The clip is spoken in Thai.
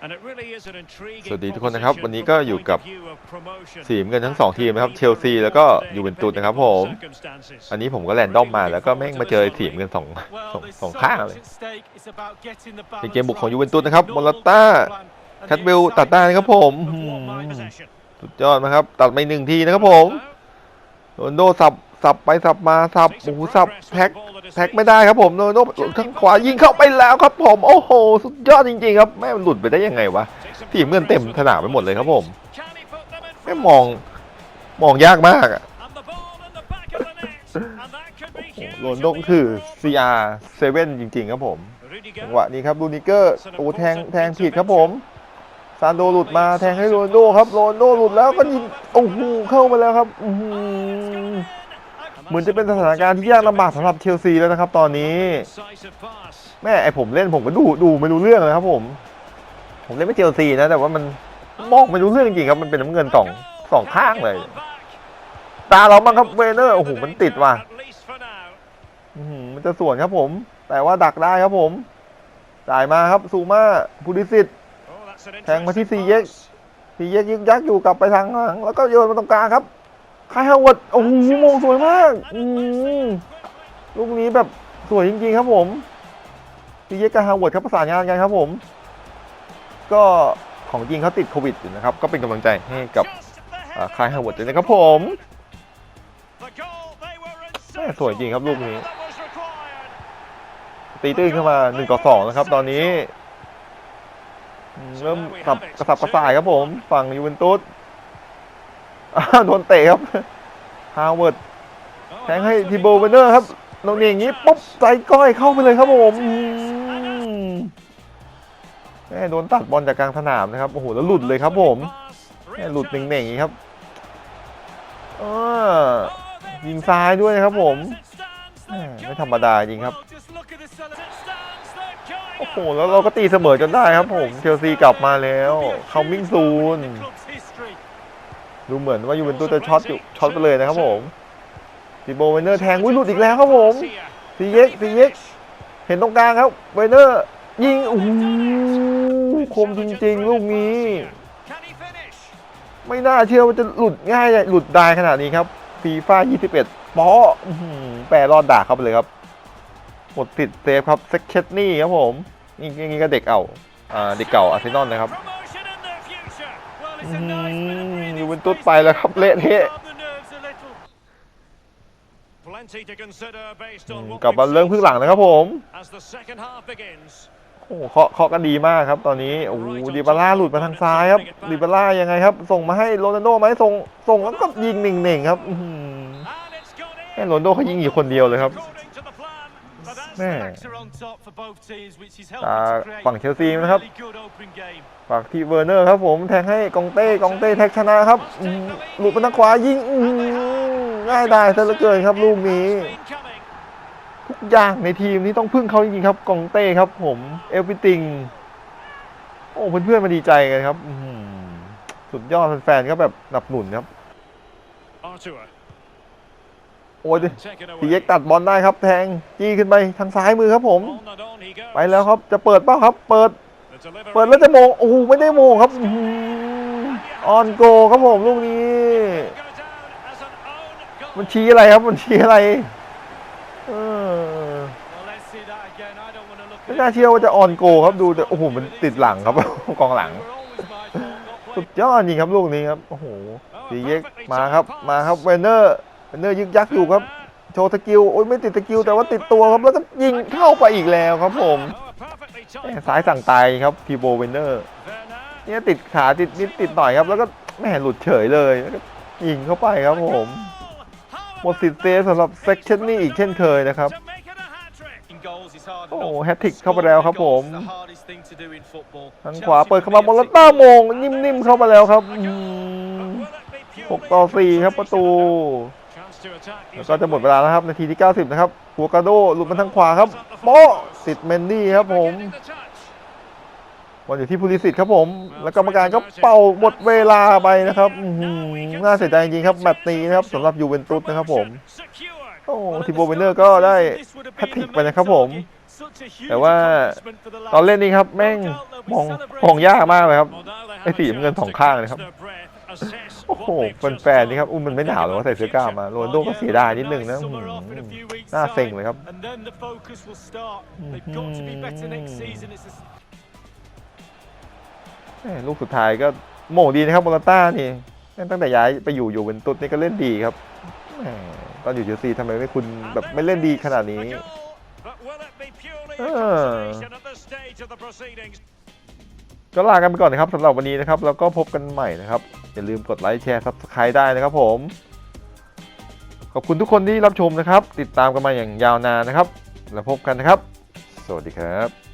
สวัสดีทุกคนนะครับ วันนี้ก็อยู่กับสีน้ำเงินทั้งสองทีมนะครับเชลซีแล้วก็ยูเวนตุสนะครับผม อันนี้ผมก็แรนดอมมาแล้วก็แม่งมาเจอสีน้ำเงินสองสองสองข้างเลยเป็นเกมบุกของยูเวนตุสนะครับมอลต้าแคทเวลตัดได้นะครับผมอื้อหือสุดยอดนะครับ ตัดไปหนึ่งทีนะครับผมโรนลโดสับสับไปสับมาสับโอ้โหสับแท็ก แท็กไม่ได้ครับผมโนโดทั้งขวายิงเข้าไปแล้วครับผมโอ้โหสุดยอดจริงๆครับแม่มันหลุดไปได้ยังไงวะทีมเงินเต็มสนามไปหมดเลยครับผมแม่มองมองยากมากอะโรนโดก็คือ CR7 จริงๆครับผมจังหวะนี้ครับลูนิเกอร์โอ้แทงแทงผิดครับผมซานโดหลุดมาแทงให้โรนโดครับโรนโดหลุดแล้วก็ยิงโอ้โหเข้ามาแล้วครับอื เหมือนจะเป็นสถานการณ์ที่ยากลำบากสำหรับเชลซีแล้วนะครับ ตอนนี้แม่ไอผมเล่นผมก็ดูดูไม่รู้เรื่องเลยครับผม ผมเล่นไม่เชลซีนะ แต่ว่ามันมองไม่รู้เรื่องจริงครับมันเป็นน้ำเงินสองสองข้างเลย ตาเราบ้างครับเวเนอร์โอ้โหมันติดว่ะมันจะสวนครับผม แต่ว่าดักได้ครับผม จ่ายมาครับซูมาพูดิสิตแทงมาที่ซีเย็กซีเย็กยึกยักอยู่กลับไปทางหลังแล้วก็โยนมาตรงกลางครับ คายฮาวเวิร์ดโอ้โหมงสวยมากอืมลูกนี้แบบสวยจริง ๆ ครับผมซีเยกกับฮาวเวิร์ดครับประสานงานกันครับผม ก็ของจริงเขาติดโควิดอยู่นะครับ ก็เป็นกำลังใจให้กับอ่าคายฮาวเวิร์ดด้วยนะครับผมแม่สวยจริงครับลูกนี้ ตีตื้นเข้ามา1ต่อ2นะครับ ตอนนี้ เริ่มสับกระสับกระส่ายครับผม ฝั่งยูเวนตุส โดนเตะครับฮาวเวิร์ดแทงให้ทีโบเวนเนอร์ครับตรงนี้อย่างนี้ปุ๊บใจก้อยเข้าไปเลยครับผมแม่โดนตัดบอลจากกลางสนามนะครับโอ้โหแล้วหลุดเลยครับผมแม่หลุดเหน่งๆอย่างนี้ครับเออยิงซ้ายด้วยนะครับผมไม่ธรรมดาจริงครับโอ้โหแล้วเราก็ตีเสมอจนได้ครับผมเชลซีกลับมาแล้วเขามิ่งซูน ดูเหมือนว่ายูเวนตุสจะช็อตอยู่ช็อตไปเลยนะครับผมทีโบเวนเนอร์แทงวิหลุดอีกแล้วครับผมซีเย็กซีเย็กเห็นตรงกลางครับเวนเนอร์ยิงโอ้โหคมจริงๆ ลูกนี้ ไม่น่าเชื่อว่าจะหลุดง่ายหลุดได้ขนาดนี้ครับฟีฟ่า21ป๊ออื้อหือแปรรอดด่าเข้าไปเลยครับ หมดติดเซฟครับเซ็กเชตนี่ครับผมนี่อย่างนี้ก็เด็กเก่าอ่าเด็กเก่าอาร์เซนอลนะครับอืมยู เวนตุสไปแล้วครับเละเทะกลับมาเรื่องพึ่งหลังนะครับผมโอ้โหเคาะเคาะกันดีมากครับตอนนี้โอ้โหดิบาร่าหลุดมาทางซ้ายครับดิบาร่ายังไงครับ ส่งมาให้โรนัลโดไหมส่งส่งแล้วก็ยิงหนึ่งๆครับอื้อหือแค่โรนัลโดเขายิงอยู่คนเดียวเลยครับ แม่อ่าฝั่ฝั่งงเชเชลลซีซีนะนะคครัรับบฝากที่เวอร์เนอร์ครับผมแทงให้กองเต้กองเต้แท็กชนะครับอื้อหือหลุดไปทางขวายิงอื้อหือง่ายได้ซะเหลือเกินครับลูกนี้ทุกอย่างในทีมนี้ต้องพึ่งเขาจริงๆครับกองเต้ครับ ผมเอลฟิติงโอ้เพื่อนๆมาดีใจกันครับอื้อหือสุดยอดแฟนๆก็แบบหนับหนุนครับ โอ้ยทีเย็กตัดบอลได้ครับ แทงจี้ขึ้นไปทางซ้ายมือครับผม ไปแล้วครับจะเปิดเป้าครับ เปิด เปิดแล้วจะโมงโอ้โหไม่ได้โมงครับอื้อหือออนโกครับผมลูกนี้ มันชี้อะไรครับมันชี้อะไรเออไม่น่าเชื่อว่าจะออนโกครับดูแต่โอ้โหมันติดหลังครับกองหลังสุดยอดจริงครับลูกนี้ครับโอ้โหทีเย็กมาครับมาครับเวนเนอร์ เนอร์ยึกยักอยู่ครับ โชว์สกิล โอ้ยไม่ติดสกิลแต่ว่าติดตัวครับ แล้วก็ยิงเข้าไปอีกแล้วครับผมแม่ซ้ายสั่งตายครับทีโบเวนเนอร์เนี่ยติดขาติดนิดติดหน่อยครับ แล้วก็แม่หลุดเฉยเลยแล้วก็ยิงเข้าไปครับผมหมดสิทธิ์เซฟสำหรับเซ็กชันนี่อีกเช่นเคยนะครับโอ้แฮตทริกเข้าไปแล้วครับผมทางขวาเปิดเข้ามาบอลล้วต้าโมงนิ่มๆเข้ามาแล้วครับอืมหกต่อสี่ครับประตู แล้วก็จะหมดเวลาแล้วครับนาทีที่ 90 นะครับหัวกาโดหลุดมาทางขวาครับโป๊ะติดเมนดี้ครับผมบอลอยู่ที่พูลิสิตครับผม แล้วกรรมการก็เป่าหมดเวลาไปนะครับน่าเสียดายจริงๆครับแมตช์นี้นะครับสำหรับยูเวนตุสนะครับผมโอ้ทีโบเวนเนอร์ก็ได้แพทริกไปนะครับผม แต่ว่าตอนเล่นนี้ครับ แม่งมองมองยากมากเลยครับไอ้สีเงินสองข้างเลยครับ โอ้โหแฟนๆนี่ครับอุ้มมันไม่หนาวหรอว่าใส่เสื้อกล้ามมาโรนลโดก็เสียดายนิดนึงนะอื้อหือหน้าเซ็งเลยครับ And then the focus will start. They've got to be better next season. It's a แม่ลูกสุดท้ายก็โมงดีนะครับโมราต้านี่แม่งตั้งแต่ย้ายไปอยู่อยู่เวนตุสนี่ก็เล่นดีครับแหม่ตอนอยู่เชลซีทำไมไม่คุณแบบไม่เล่นดีขนาดนี้เอเอออก็ลากันไปก่อนนะครับสำหรับวันนี้นะครับ แล้วก็พบกันใหม่นะครับ อย่าลืมกดไลค์แชร์ซับสไครต์ได้นะครับผม ขอบคุณทุกคนที่รับชมนะครับ ติดตามกันมาอย่างยาวนานนะครับ แล้วพบกันนะครับ สวัสดีครับ